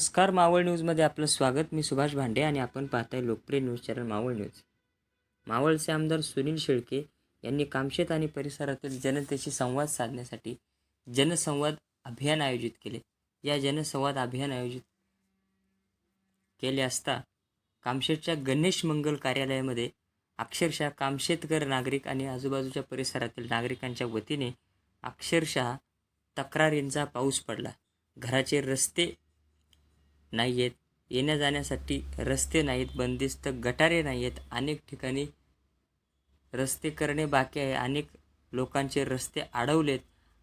नमस्कार मावळ न्यूजमध्ये आपलं स्वागत. मी सुभाष भांडे आणि आपण पाहताय लोकप्रिय न्यूज चॅनल मावळ न्यूज. मावळचे आमदार सुनील शेळके यांनी कामशेत आणि परिसरातील जनतेशी संवाद साधण्यासाठी जनसंवाद अभियान आयोजित केले. या जनसंवाद अभियान आयोजित केले असता कामशेतच्या गणेश मंगल कार्यालयामध्ये अक्षरशः कामशेतकर नागरिक आणि आजूबाजूच्या परिसरातील नागरिकांच्या वतीने अक्षरशः तक्रारींचा पाऊस पडला. घराचे रस्ते नाही आहेत येण्या जाण्यासाठी रस्ते नाहीत बंदिस्त गटारे नाही आहेत अनेक ठिकाणी रस्ते करणे बाकी आहे. अनेक लोकांचे रस्ते अडवलेत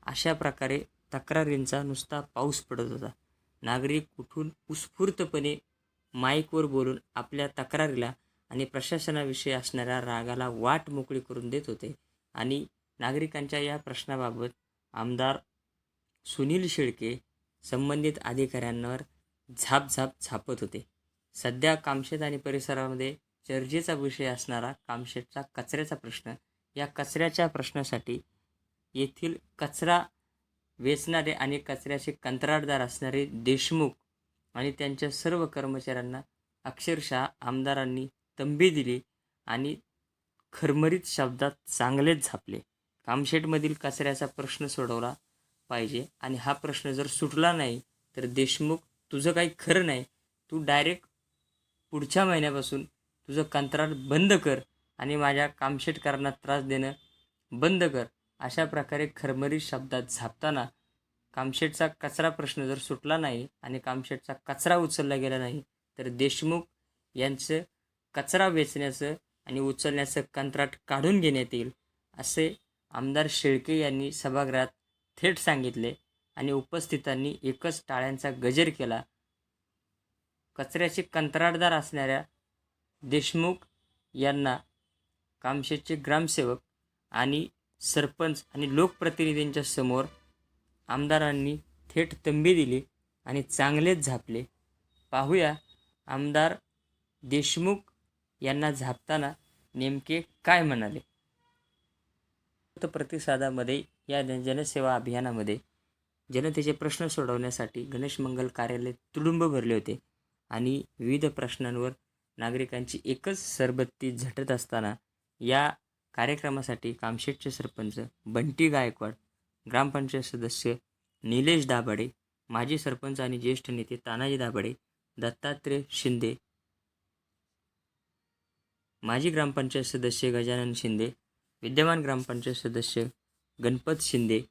अशा प्रकारे तक्रारींचा नुसता पाऊस पडत होता. नागरिक कुठून उत्स्फूर्तपणे माईकवर बोलून आपल्या तक्रारीला आणि प्रशासनाविषयी असणाऱ्या रागाला वाट मोकळी करून देत होते आणि नागरिकांच्या या प्रश्नाबाबत आमदार सुनील शेळके संबंधित अधिकाऱ्यांवर झाप झाप झापत होते. सध्या कामशेत आणि परिसरामध्ये चर्चेचा विषय असणारा कामशेतचा कचऱ्याचा प्रश्न. या कचऱ्याच्या प्रश्नासाठी येथील कचरा वेचणारे आणि कचऱ्याचे कंत्राटदार असणारे देशमुख आणि त्यांच्या सर्व कर्मचाऱ्यांना अक्षरशः आमदारांनी तंबी दिली आणि खरमरीत शब्दात चांगलेच झापले. कामशेटमधील कचऱ्याचा प्रश्न सोडवला पाहिजे आणि हा प्रश्न जर सुटला नाही तर देशमुख तुझं काही खरं नाही. तू डायरेक्ट पुढच्या महिन्यापासून तुझं कंत्राट बंद कर आणि माझ्या कामशेटकरांना त्रास देणं बंद कर. अशा प्रकारे खरमरीत शब्दात झापताना कामशेटचा कचरा प्रश्न जर सुटला नाही आणि कामशेटचा कचरा उचलला गेला नाही तर देशमुख यांचं कचरा वेचण्याचं आणि उचलण्याचं कंत्राट काढून घेण्यात येईल असे आमदार शेळके यांनी सभागृहात थेट सांगितले. आणि उपस्थितांनी एकच टाळ्यांचा गजर केला. कचऱ्याचे कंत्राटदार असणाऱ्या देशमुख यांना कामशेतचे ग्रामसेवक आणि सरपंच आणि लोकप्रतिनिधींच्या समोर आमदारांनी थेट तंबी दिली आणि चांगलेच झापले. पाहूया आमदार देशमुख यांना झापताना नेमके काय म्हणाले. प्रतिसादामध्ये या जन- जनसेवा अभियानामध्ये जनतेचे प्रश्न सोडवण्यासाठी गणेश मंगल कार्यालय तुडुंब भरले होते. आणि विविध प्रश्नांवर नागरिकांची एकच सरबत्ती झटत असताना या कार्यक्रमासाठी कामशेटचे सरपंच बंटी गायकवाड ग्रामपंचायत सदस्य निलेश दाभाडे माजी सरपंच आणि ज्येष्ठ नेते तानाजी दाभाडे दत्तात्रय शिंदे माजी ग्रामपंचायत सदस्य गजानन शिंदे विद्यमान ग्रामपंचायत सदस्य गणपत शिंदे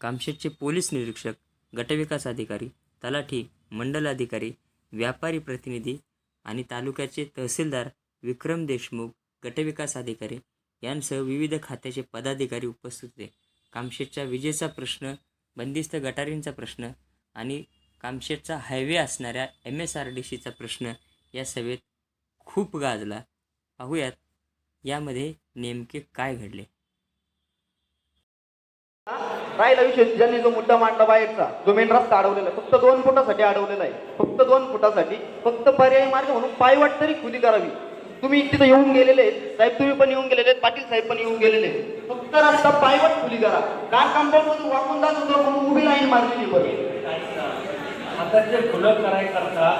कामशेतचे पोलीस निरीक्षक गटविकास अधिकारी तलाठी मंडल अधिकारी व्यापारी प्रतिनिधी आणि तालुक्याचे तहसीलदार विक्रम देशमुख गटविकास अधिकारी यांसह विविध खात्याचे पदाधिकारी उपस्थित होते. कामशेतच्या विजेचा प्रश्न बंदिस्त गटारींचा प्रश्न आणि कामशेतचा हायवे असणाऱ्या एम एस आर डी सीचा प्रश्न या सभेत खूप गाजला. पाहूयात यामध्ये नेमके काय घडले. राहिला विषय ज्यांनी जो मुद्दा मांडला बाहेरचा जो मेन रस्ता अडवलेला आहे फक्त दोन फुटासाठी अडवलेला आहे. फक्त दोन फुटासाठी फक्त पर्यायी मार्ग म्हणून पायवाट तरी खुली करावी. तुम्ही तिथं येऊन गेलेले आहेत. साहेब तुम्ही पण येऊन गेलेले आहेत, पाटील साहेब पण येऊन गेलेले आहेत. फक्त रस्ता पायवाट खुली करा. कार कंपाऊंड मधून वाकून जात होतो म्हणून उभी लाईन मारलेली बरं आता जे खुलं करायकरता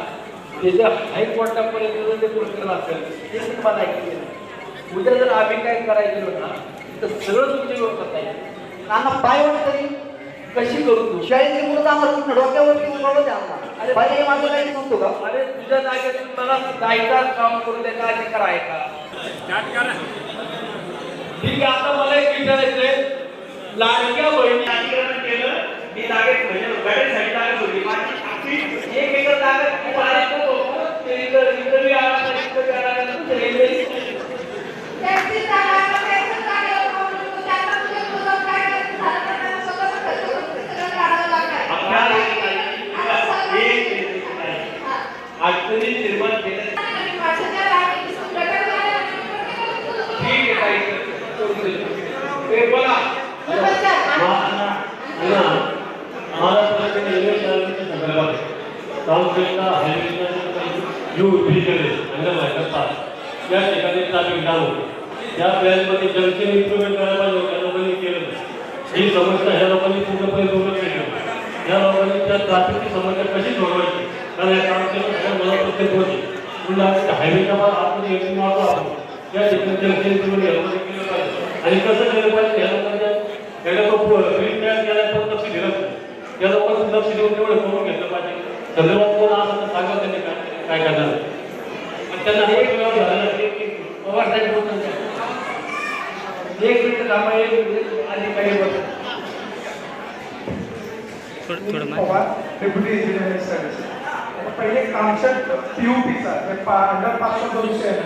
ते जे हायकोर्टापर्यंत जे प्रकरण असेल ते तुम्हाला ऐकले उद्या जर आम्ही काय करायचं ना तर सगळं तुमच्यावर करता येईल. नाना पायवाट तरी कशी करू तू? शाळेतली मुलं जाणार कुठं डोक्यावरती उभं आम्हाला. अरे पर्यायी मार्ग नाही म्हणतो का? अरे तुझ्या जागेतून मला जायचा काम करू दे का ते कराय का ठीक आहे आता मला एक विचारायचंय. लाडक्या बहिणी अधिकरण केलं मी जागेत म्हणजे गाडीसाठी जागा सोडली माझी एक एकर जागा खूप आहे बी आला बी आला तर तुमचं रेल्वे टॅक्सी चालवायला पैसे काढायला म्हणून तू त्याचा तुझे तुझं काय करायचं झालं तर त्याला स्वतःच खर्च करून सगळं काढावं लागणार. आपल्याला आता सगळं- एक हा. अडचणी निर्माण केल्या आणि वर्षाच्या रात्रीपासून गटारवाले आणि प्रत्येकाला तुझं- ठीक आहे काही करून देतो. ए, बोला नमस्कार. महाराष्ट्राच्या रेल्वे चालवण्याच्या संदर्भात साऊथ हायवेचा हायवे उभी केले अंगणवाडी पास या ठिकाणी ट्राफिक डाऊन होते या प्लॅनमध्ये जंक्शन इम्प्रुव्हमेंट करायला पाहिजे त्या लोकांनी केलं नाही ही समस्या ह्या लोकांनी पूर्णपणे दुर्लक्ष केलं या लोकांनी त्या ट्राफिकची समस्या कशी सोडवायची कारण या काम केलं तर मला प्रत्येक होती पुन्हा हायवेच्या आतमध्ये एसी मारतो आपण या ठिकाणी जंक्शन इम्प्रुव्हमेंट हेल्पमध्ये केलं पाहिजे आणि कसं केलं पाहिजे या लोकांच्या त्याला तो प्रिंट तयार केला पण लक्ष दिलं नाही. त्या लोकांचं लक्ष देऊन तेवढं करून घेतलं पाहिजे. संदर्भात कोण तर सांगा त्यांनी काय काय करणार. आणि त्यांना एक वेळा झालं पवार साहेब बोलतात एक मिनिट थांबा एक मिनिट. आणि काही बोलतात डेप्युटी इंजिनिअरिंग सर्व्हिस पहिले कामशेत पीयूपीचा अंडरपासचा जो विषय आहे.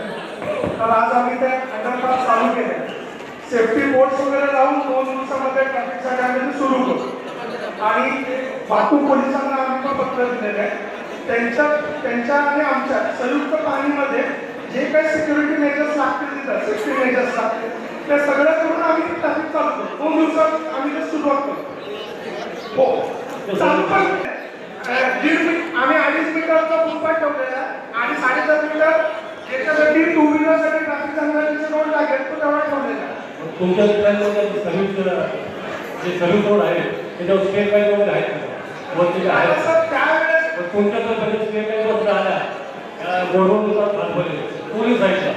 तर आज आम्ही ते अंडरपास चालू केले सेफ्टी बोर्ड वगैरे लावून दोन दिवसामध्ये ट्रॅफिकसाठी आम्ही सुरू करू. आणि वाहतूक पोलिसांना आम्ही पण पत्र दिलेलं आहे. त्यांच्या त्यांच्या आणि आमच्या संयुक्त पाणीमध्ये जे काही सिक्युरिटी मेजर्स लागतील तिथं सेफ्टी मेजर्स लागतील ते सगळं करून आम्ही ट्रॅफिक चालू करू. दोन दिवसात आम्ही ते सुरुवात करू. हो. दीड आम्ही अडीच मीटरचा फुटपाथ ठेवलेला आहे. आणि साडेसात मीटर ज्याच्यासाठी टू व्हीलरसाठी ट्रॅफिक संघटनेचे रोड लागेल तो तेवढा ठेवलेला आहे. तुमच्या मित्रांमध्ये सर्व्हिस जे सर्व्हिस रोड आहे त्याच्यावर स्टेट बँक वगैरे आहेत? वरती आहेत तुमच्याकडे पहिले स्टेट बँक आल्या. गोडवून खालपले पोलीस साईडला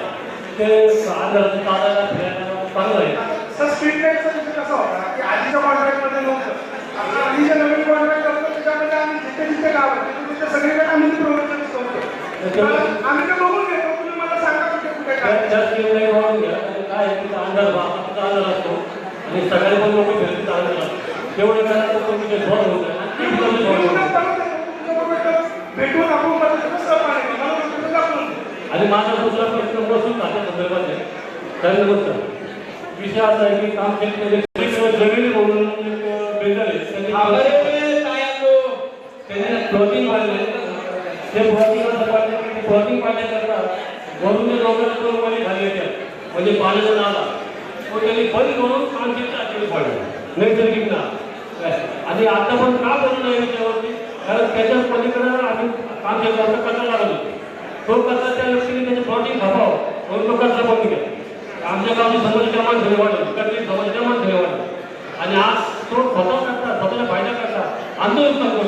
ते आधार चालायला फिरायला चांगलं आहे. सर स्ट्रीट लाईटचा विषय कसा होता? की आधीच्या कॉन्ट्रॅक्टमध्ये नव्हतं. आम्ही जे नवीन कॉन्ट्रॅक्ट करतो त्याच्यामध्ये आम्ही जिथे जिथे गाव आहे तिथे तिथे सगळीकडे आम्ही प्रोव्हिजन करतो आम्ही ते बघून घेतो तुम्ही मला सांगा कुठे कुठे काय त्या स्टेट बँक वाढून घ्या. काय तिथं अंधार बापाचा अंधार असतो आणि सकाळी पण लोक अंधार असतो तेवढे वेळा तो तुमचे झोड होत आणि ते ते माझा दुसरा प्रश्न बसून खात्या संदर्भात. आहे त्याने गोष्ट विषय असा आहे की काम क्षेत्रामध्ये जमिनी म्हणून बिल्डर आहे. त्यांनी त्याने प्लॉटिंग पाडले ते प्लॉटिंग प्लॉटिंग पाडण्याकरता वरून जे लोकांना दोन खाली येतात म्हणजे पाण्याचा नाला तो त्यांनी बंद करून काम क्षेत्र ऍक्च्युली पाडलं नैसर्गिक ना आणि आता पण का बनवलं नाही त्याच्यावरती कारण त्याच्या पलीकडे आम्ही काम क्षेत्राचा कचरा लागत होतो तो कचरा त्या व्यक्तीने त्याचे प्लॉटिंग खपावं? म्हणून तो कचरा बंद केला? आमच्या गावची समाज क्रमांक झाले वाटत कधी समाज क्रमांक झाले वाटत आणि आज तो स्वतः करता स्वतःच्या फायदा करता आंदोलन करतो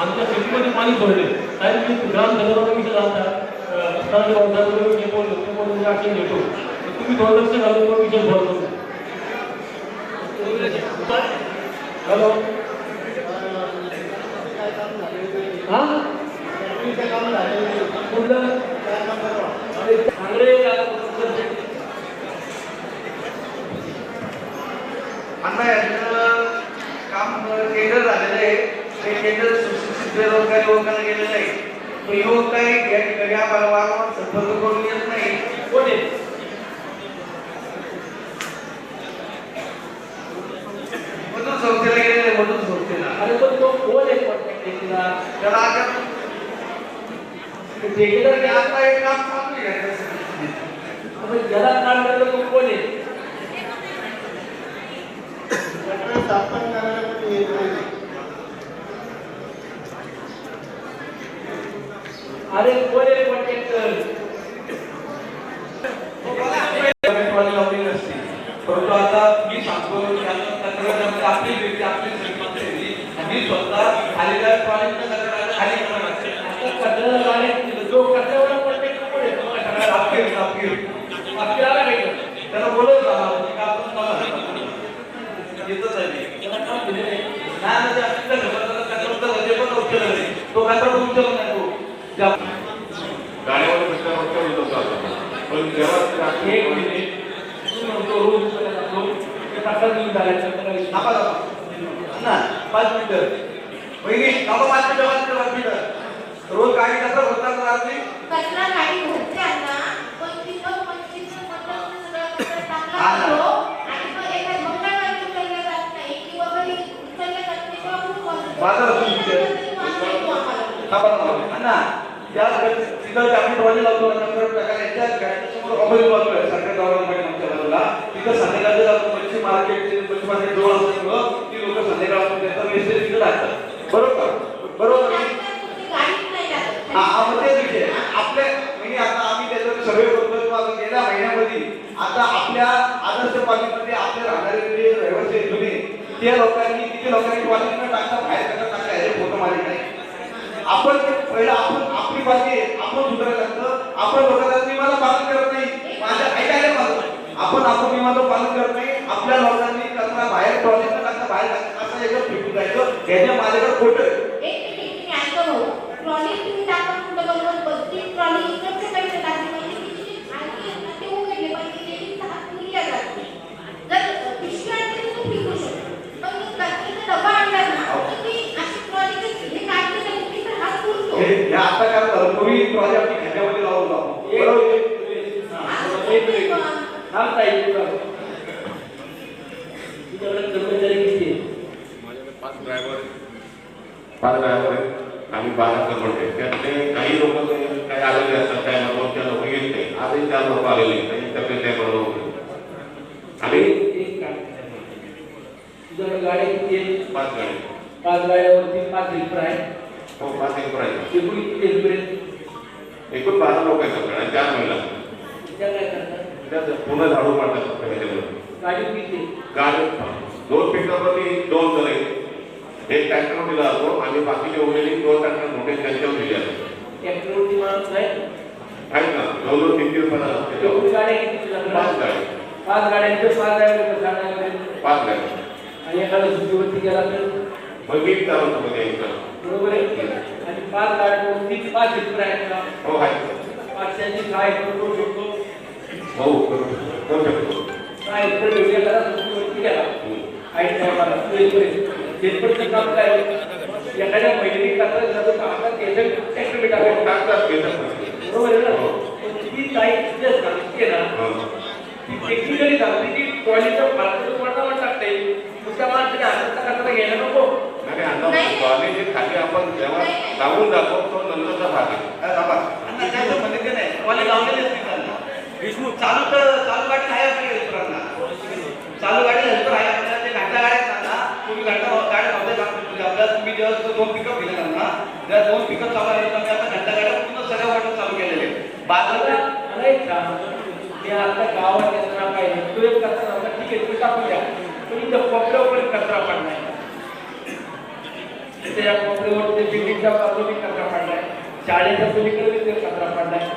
आमच्या शेतीमध्ये पाणी सोडले. साहेब मी ग्राम संदर्भात विषय झाला स्थानिक भावसाहेब ते बोलून मी घेतो तुम्ही थोडं लक्ष घालून पण विषय सॉल्व हॅलो. हा? कुठलं? चांगले अण्णा काम झालेलं आहे. ते टेंडर सुशिक्षित बेरोजगार युवकांना गेलेलं आहे. तो युवक काही या ठिकाणी आम्हाला वारंवार संपर्क करून येत नाही कोण आहे मधून संस्थेला गेलेलं आहे मधून संस्थेला अरे पण तो कोण आहे कॉन्टॅक्ट केला त्याला आता ठेकेदार ते आता एक काम चालू आहे याच्यासाठी. आपण ज्याला काम करतो तो कोण आहे अरे कोण आहे कॉन्टॅक्टर पेट्रोल लावली नसते परंतु आता मी सांगतो की आता तंत्रज्ञानामध्ये आपली व्यक्ती आपली श्रीमंत आहे. आणि मी स्वतः आलेल्या टॉयलेटच्या तक्रारी खाली करणार कचरा गाड्या जो कचऱ्यावर कॉन्टॅक्ट कोण आहे तुम्हाला सगळ्याला तपकीर तपकीर आपल्याला आला नाही का? त्याला बोलत राहा म्हणजे का आपण बघा. येतच आहे मी. त्याला काम दिलं नाही. नाही म्हणजे आपल्या घरात कचरा उचलला, ते पण उचलला नाही. तो कचरा उचलला नाही तो. त्या- गाड्यावर कचरा फक्त उचलतो आपण. पण जेव्हा ते एक आपण- मिनिट तू म्हणतो रोज उचलायला जातो. ते कचरा घेऊन जायचं त्याला विचार. थांबा, थांबा. ना, पाच मिनिटं. वहिनी, थांबा, पाच मिनिटं, पाच मिनिटं, पाच मिनिटं. रोज गाडी कचरा भरतात ना रात्री? कचरा गाडी भरते ना पण तिथं पंचवीस सगळा कचरा टाकला. अण्णा, त्या तिथं आम्ही टॉयलेट लावतो नंतर प्रकारे यांच्या बाजू आहे आमच्या बाजूला. तिथं संध्याकाळचं जातो मच्छी मार्केट मच्छी मार्केट जवळ असल्यामुळं ती लोक त्यांचा तिथं बरोबर? बरोबर. हा हा मग तेच विषय. आपल्या म्हणजे आता आम्ही त्याच्यावर सर्वे करतो किंवा गेल्या महिन्यामध्ये. आता आपल्या आदर्श पालिकेमध्ये आपले राहणारे जे रहिवासी जुने त्या लोकांनी किती लोकांनी कॉलेज न टाकता बाहेर टाकता फोटो माझे नाही आपण आपण आपली बाजू आहे आपण सुधारायला लागतं आपण लोकांना नियमाला पालन करत नाही माझ्या ऐकायला माझं आपण आपण नियमाचं पालन करत नाही आपल्या लोकांनी कचरा बाहेर ट्रॉलीत न टाकता बाहेर असं एकदम फेकून जायचं याच्या माझ्याकडे खोटं आहे. एक मिनिट मी ऐकतो भाऊ ट्रॉली तुम्ही टाका म्हणतो बरोबर पण ती ट्रॉली इकडचे पैसे टाकली पाहिजे तिची आणखी आहे ना, ते उघडले पाहिजे त्याची हात पुरल्या जाते जर पिशवी आणली तर तू फेकू शकतो पण तू कचऱ्याचा डबा आणला ना तर ती अशी ट्रॉली हे काढली तर कुठे तर हात पुरतो हे हे आता काय झालं तुम्ही ट्रॉली आपली खात्यामध्ये लावून जाऊ बरोबर आहे? थांब ताई, इकडे बघ. तुझ्याकडे कर्मचारी किती आहेत? माझ्याकडे पाच ड्रायव्हर पाच ड्रायव्हर आहेत आम्ही बारा कर्मचारी आहेत. त्यातले काही लोक काही आलेले असतात काही महत्त्वाचे लोक येत नाही आजही चार लोक आलेले आहेत. काही तब्येत आहे बरोबर होते आणि एक काम करा. तुझ्याकडे गाड्या किती आहेत पाच गाडी पाच गाड्यावरती पाच हेल्पर आहेत. हो पाच एक आहे एकूण किती हेल्पर आहेत? एकूण बारा लोक आहेत आपल्याकडे आणि चार महिला. त्या काय करतात. त्यात पूर्ण झाडू मारतात ह्याच्यामध्ये. गाडी किती आहेत गाडी दोन पिकअपवरती दोन जण आहेत. एक ट्रॅक्टर दिला जातो आणि बाकीचे उरलेली दोन ट्रॅक्टर मोठे त्यांच्यावर दिले जातात. ट्रॅक्टरवरती माणूस आहे? आहेत ना. जवळजवळ तीन तीन पन्नास. एकूण. गाड्या किती पाच गाडी पाच गाड्यांचे पाच गाड्या पाच गाडी आणि एखादा सुट्टीवरती गेला तर? मध्ये एकदा बरोबर आहे. आणि पाच गाड्यांवरती पाच हेल्पर आहेत का? हो आहे. पाचशेची हेल्पर करू शकतो? हो करू शकतो. सहा हेल्पर वेगळ्या सुट्टीवरती गेला. आणि ड्रायव्हरला हेल्परचं काम काय? एखाद्या महिलेने कचरा जातो का आता त्याच्या ट्रॅक्टर हो, टाकायचं पैसे. बरोबर आहे हो. ना ती ताई तिथे सांगते ना. हं. ती टेक्निकली सांगते की ट्रॉलीचं फारचं पडतावर टाकता. येईल घ्यायला नको. नाही कॉलेज हे खाली आपण जेव्हा सांगून जातो तो नंतरचा भाग आहे. अण्णा काय म्हणते ते नाही. ट्रॉली लावलेली असते त्यांना. विष्णू. चालू तर चालू गाडी आहे चालू गाडी हेल्पर आहे आपल्याला ते घंटा गाड्या ना तुम्ही घंटा गाड्या नव्हत्या का म्हणजे आपल्याला तुम्ही जेव्हा दोन पिकअप दिले त्यांना त्या दोन पिकअप चालू आहेत तर आता घंटा गाड्या पूर्ण सगळ्या वाटून चालू केलेले मला एक सांग मी आता गावात येताना काय नाही तो एक कचरा नव्हता ठीक तुम्ही टाकून द्या. पण इथं कोपऱ्यावर पण कचरा पडलाय. तिथे या कोपऱ्यावर ते बिल्डिंगच्या बाजूने कचरा पडलाय. शाळेच्या पलीकडे कचरा पडलाय.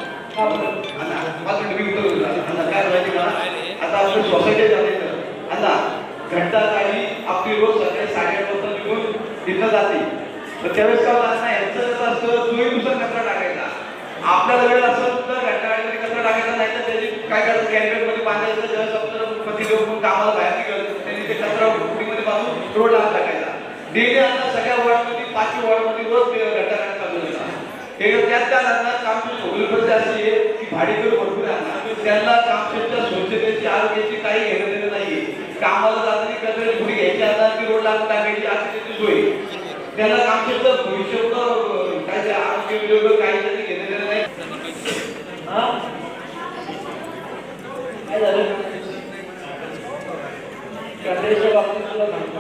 आता आपण सोसायटी झाले घंटा गाडी आपली रोज सकाळी साडेआठ वाजता निघून तिथं जाते. तर त्यावेळेस काय होतं अण्णा यांचं कसं असतं कचरा टाकायचा. आपल्याला वेळ असत तर घंटा गाडीमध्ये कचरा टाकायचा नाही तर त्याची काय करायचं कॅन्टीन मध्ये बांधायचं जेव्हा समजा पती लोक कामाला बाहेर निघालं त्यांनी ते कचरा पुडीमध्ये बांधून रोडला हात टाकायचा. डेली आता सगळ्या वॉर्डमध्ये पाचवी वॉर्डमध्ये रोज ते चालू होता. हे त्यात त्या लग्नात कामची सवलत अशी आहे की भाडेकरी भरपूर आहे ना त्यांना कामशेटच्या स्वच्छतेची आरोग्याची काही घेणं देणं नाहीये कामाला जाताना कचऱ्याची पुढे घ्यायची आता ती रोडला टाकायची अशी त्याची सोय त्यांना कामशेटचं भविष्य अं, काय ते आरोग्य काही त्यांनी घेणं देणं नाही हा काय झालं कचऱ्याच्या बाबतीत तुला सांगतो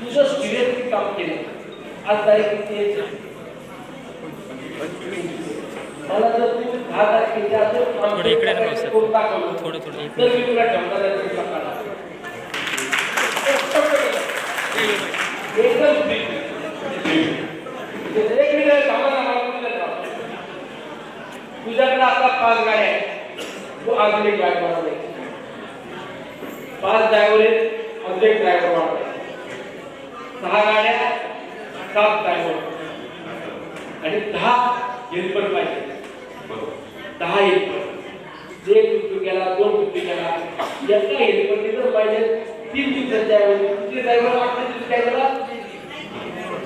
तुझं सिरियसली काम केलं आज तारीख किती आहे मला जर तू दहा तारखेच्या थोडं इकडे थोडं थोडं. तर मी तुला. एकदम. एक मिनिट थांबा ना, मला बोलू द्या ना. तुझ्याकडे आता पाच गाड्या आहेत तू एक गाडी पाच ड्रायव्हर आहेत अजून एक ड्रायव्हर वाढवायचा सहा गाड्या सात ड्रायव्हर आणि दहा हेल्पर पाहिजे. दहा हेल्पर. एक टुटू गेला दोन टुटू गेला एका हेल्परने जर पाहिजे तीन दिवसाच्या ऐवजी तुझे ड्रायव्हर आठवड्या दिवसाच्या ड्रायव्हरला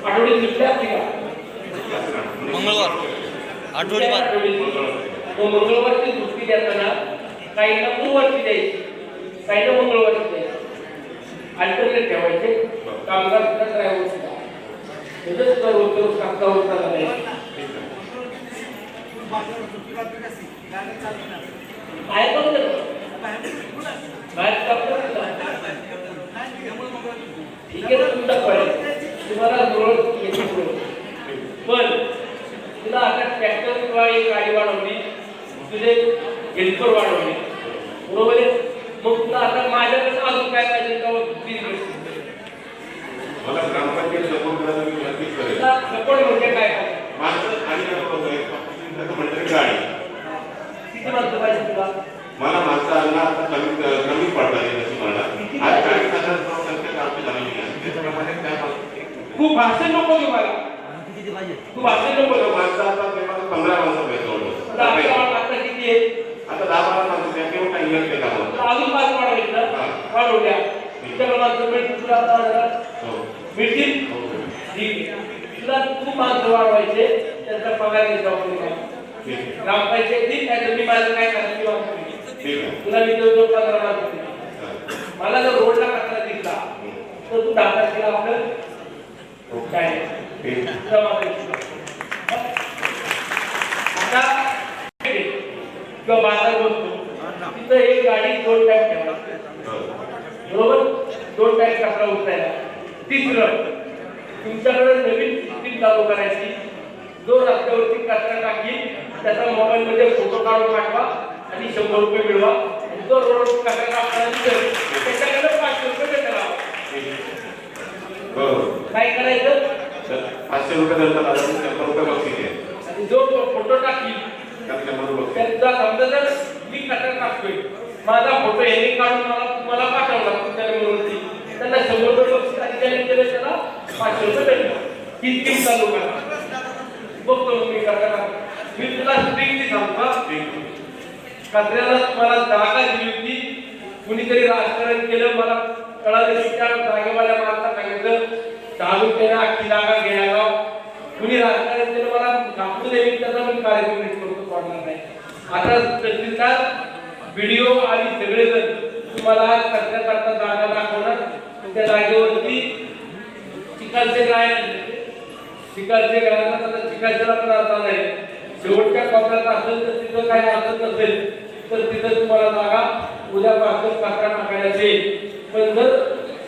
आठवड्यात दिवशी असते का? मंगळवार. आठवडी मंगळवारची सुट्टी देताना काहींना गुरुवारची द्यायची. काहींना मंगळवारची द्यायची अल्टरनेट ठेवायचे. कामगार सुद्धा ड्रायव्हर सुद्धा. म्हणजे रोज रोज कामगा होता नाही? बाहेर बघ बाहेर ठीक आहे ना तुमचा पडेल तुम्हाला रोज येते रोज. पण तुला आता ट्रॅक्टर किंवा एक गाडी वाढवणे तुझे हेल्पर वाढवणे बरोबर आहे? मग तुला आता माझ्याकडे अजून काय पाहिजे का बिझनेस मला ग्रामपंचायत सपोर्ट करायला मी नक्कीच करेल सपोर्ट म्हणजे काय? माणसं त्याचं म्हणजे गाडी किती माणसं पाहिजे तुला? मला माणसांना आता कमी कमी तशी मला आज चाळीस हजार संख्या आमची झालेली आहे. त्याच्याप्रमाणे काय मला- तू भाषण नको मला. तू भाषण नको माणसं आता ते मला पंधरा माणसं पाहिजे तुला आता जवळ. आता किती आहे आता दहा बारा माणसं त्या केव्हा काही येत नाही कामावर. तुला अजून पाच वाढवायचं ना वाढवू द्या तुझ्याकडे माणसं मिळतील तुला आता. हो. मिळतील? हो. तुला तू माणसं वाढवायचे. त्यांचा पगार घ्यायचा ठीक. आहे. ग्रामपंचायतीत नाही तर मी माझं काय आहे. तुला मी देऊ पंधरा. मला जर रोडला कचरा दिसला तर तू दहा तारखेला आपलं काय. आता किंवा बाजार तिथं एक गाडी दोन टाइम ठेवा हो. बरोबर? दोन टाइम कचरा उचलायला? तिसरं. तुमच्याकडे नवीन सिस्टीम चालू करायची. जो रस्त्यावरती कचरा टाकील त्याचा मोबाईल मध्ये फोटो काढून पाठवा आणि शंभर रुपये मिळवा. जो रोड कचरा दिसेल, त्याच्याकडे पाचशे रुपये. बरोबर. काय करायचं? पाचशे रुपये नंतर आला तर शंभर रुपये बक्षीस आहे आणि जो फोटो टाकील त्यात शंभर रुपये बक्षीस. त्यांचा समजा जर मी कचरा टाकतोय माझा फोटो यांनी काढून मला तुम्हाला पाठवला तुमच्या नंबरवरती त्यांना शंभर रुपये बक्षीस आणि त्याने केलं त्याला पाचशे रुपये भेटणार ही स्कीम चालू करा बघतो मी काका मी तुला स्ट्रिक्टली सांगतो कचऱ्याला तुम्हाला जागा दिली होती. कुणीतरी राजकारण केलं मला कळालं की त्या जागेवाल्या मला सांगितलं तालुक्याने अख्खी जागा घ्यायला कुणी राजकारण केलं मला दाखवू दे त्याचा पण कार्यक्रम करतो पडणार नाही. आता तहसीलदार व्हिडिओ आणि सगळेजण तुम्हाला कचऱ्याकरता जागा दाखवणार. त्या जागेवरती चिकालचे गाय चिकालचे गायला आता चिकालच्याला पण अर्थ नाही. शेवटच्या कोपऱ्यात असेल तर तिथं काही अर्थ नसेल तर तिथं तुम्हाला जागा उद्यापासून कचरा टाकायला येईल पण जर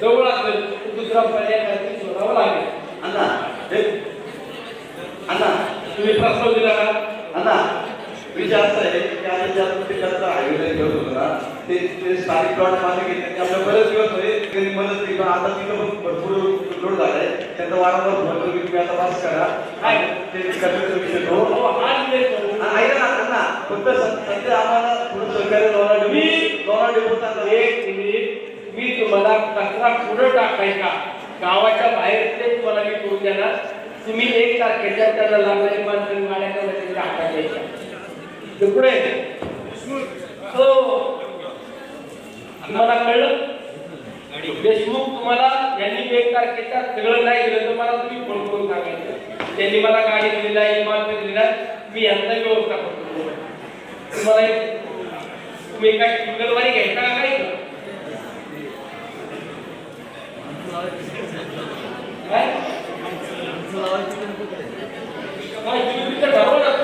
जवळ असेल तर दुसरा पर्याय काहीतरी शोधावा लागेल. अण्णा अण्णा. तुम्ही प्रस्ताव दिला का अण्णा विषय असा आहे की आता ज्या प्रत्येकाचा हायवे घेऊन होतो ना ते ते स्थानिक प्लॉट माझे घेतले की आपल्या बरेच दिवस होते त्यांनी मदत केली पण आता तिथं पण भरपूर लोड झालाय त्यांचा वारंवार फोन करून तुम्ही आता पास करा. काय? ते करण्याचा विषय तो. ऐका ना फक्त सध्या आम्हाला थोडं सहकार्य लोणार मी- लोणार डेपोचा एक मिनिट. मी तुम्हाला कचरा पुढे टाकायचा. गावाच्या बाहेर तुम्हाला मी करून देणार. तुम्ही एक तारखेच्या त्याला लागणारी माणसं द्यायच्या ते पुढे. हो तुम्हाला कळलं? देशमुख तुम्हाला यांनी एक तारखेच्या सगळं नाही दिलं तर मला तुम्ही फोन करून सांगायचं. त्यांनी मला गाडी दिलेली आहे माणसं दिलेला मी यांचा व्यवस्था करतो. तुम्हाला तुम्ही एका मंगलवारी घ्यायचा का काही काय? काय?